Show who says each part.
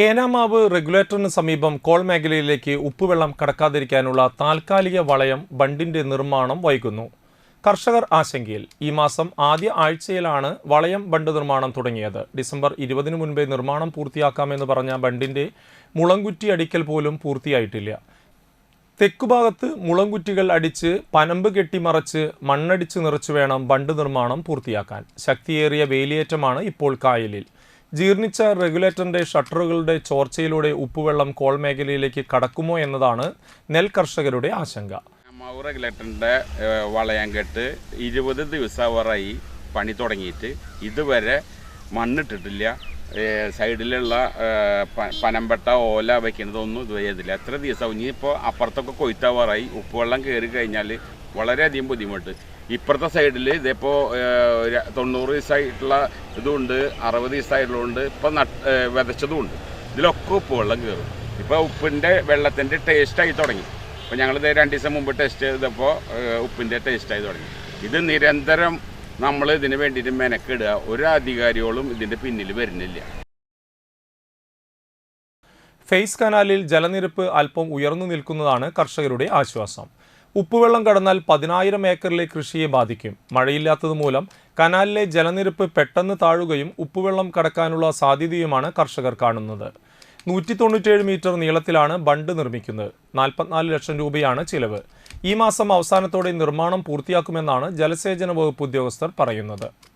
Speaker 1: ഏനാമാവ് റെഗുലേറ്ററിന് സമീപം കോൾ മേഖലയിലേക്ക് ഉപ്പുവെള്ളം കടക്കാതിരിക്കാനുള്ള താൽക്കാലിക വളയം ബണ്ടിന്റെ നിർമ്മാണം വൈകുന്നു. കർഷകർ ആശങ്കയിൽ. ഈ മാസം ആദ്യ ആഴ്ചയിലാണ് വളയം ബണ്ട് നിർമ്മാണം തുടങ്ങിയത്. ഡിസംബർ ഇരുപതിനു മുൻപേ നിർമ്മാണം പൂർത്തിയാക്കാമെന്ന് പറഞ്ഞ ബണ്ടിന്റെ മുളങ്കുറ്റി അടിക്കൽ പോലും പൂർത്തിയായിട്ടില്ല. തെക്കുഭാഗത്ത് മുളങ്കുറ്റികൾ അടിച്ച് പനമ്പ് കെട്ടിമറച്ച് മണ്ണടിച്ച് നിറച്ചു വേണം ബണ്ട് നിർമ്മാണം പൂർത്തിയാക്കാൻ. ശക്തിയേറിയ വേലിയേറ്റമാണ് ഇപ്പോൾ കായലിൽ. ജീർണിച്ച റെഗുലേറ്ററിന്റെ ഷട്ടറുകളുടെ ചോർച്ചയിലൂടെ ഉപ്പുവെള്ളം കോൾ മേഖലയിലേക്ക് കടക്കുമോ എന്നതാണ് നെൽ കർഷകരുടെ ആശങ്ക.
Speaker 2: മാവ് റെഗുലേറ്ററിന്റെ വളയാങ്കെട്ട് ഇരുപത് ദിവസമായി പണി തുടങ്ങിയിട്ട് ഇതുവരെ മണ്ണിട്ടിട്ടില്ല. സൈഡിലുള്ള പനമ്പട്ട ഓല വയ്ക്കുന്നതൊന്നും ഇത് ചെയ്തില്ല എത്ര ദിവസം ഇനിയിപ്പോൾ അപ്പുറത്തൊക്കെ കൊയ്ത്താവാറായി. ഉപ്പുവെള്ളം കയറി കഴിഞ്ഞാൽ വളരെയധികം ബുദ്ധിമുട്ട്. ഇപ്പുറത്തെ സൈഡിൽ ഇതിപ്പോൾ തൊണ്ണൂറ് ദിവസമായിട്ടുള്ള ഇതുണ്ട് അറുപത് ദിവസമായിട്ടുള്ളതുണ്ട് ഇപ്പം നട്ട് വിതച്ചതും ഉണ്ട് ഇതിലൊക്കെ ഉപ്പ് വെള്ളം കയറും. ഇപ്പോൾ ഉപ്പിന്റെ വെള്ളത്തിന്റെ ടേസ്റ്റായി തുടങ്ങി. അപ്പോൾ ഞങ്ങളിത് രണ്ട് ദിവസം മുമ്പ് ടെസ്റ്റ് ചെയ്തപ്പോൾ ഉപ്പിന്റെ ടേസ്റ്റായി തുടങ്ങി. ഇത് നിരന്തരം നമ്മൾ ഇതിന് വേണ്ടിയിട്ട് മെനക്കിടുക. ഒരു അധികാരികളും ഇതിന്റെ പിന്നിൽ വരുന്നില്ല.
Speaker 1: ഫേസ് കനാലിൽ ജലനിരപ്പ് അല്പം ഉയർന്നു നിൽക്കുന്നതാണ് കർഷകരുടെ ആശ്വാസം. ഉപ്പുവെള്ളം കടന്നാൽ പതിനായിരം ഏക്കറിലെ കൃഷിയെ ബാധിക്കും. മഴയില്ലാത്തത് മൂലം കനാലിലെ ജലനിരപ്പ് പെട്ടെന്ന് താഴുകയും ഉപ്പുവെള്ളം കടക്കാനുള്ള സാധ്യതയുമാണ് കർഷകർ കാണുന്നത്. നൂറ്റി തൊണ്ണൂറ്റേഴ് മീറ്റർ നീളത്തിലാണ് ബണ്ട് നിർമ്മിക്കുന്നത്. നാൽപ്പത്തിനാല് ലക്ഷം രൂപയാണ് ചിലവ്. ഈ മാസം അവസാനത്തോടെ നിർമ്മാണം പൂർത്തിയാക്കുമെന്നാണ് ജലസേചന വകുപ്പ് ഉദ്യോഗസ്ഥർ പറയുന്നത്.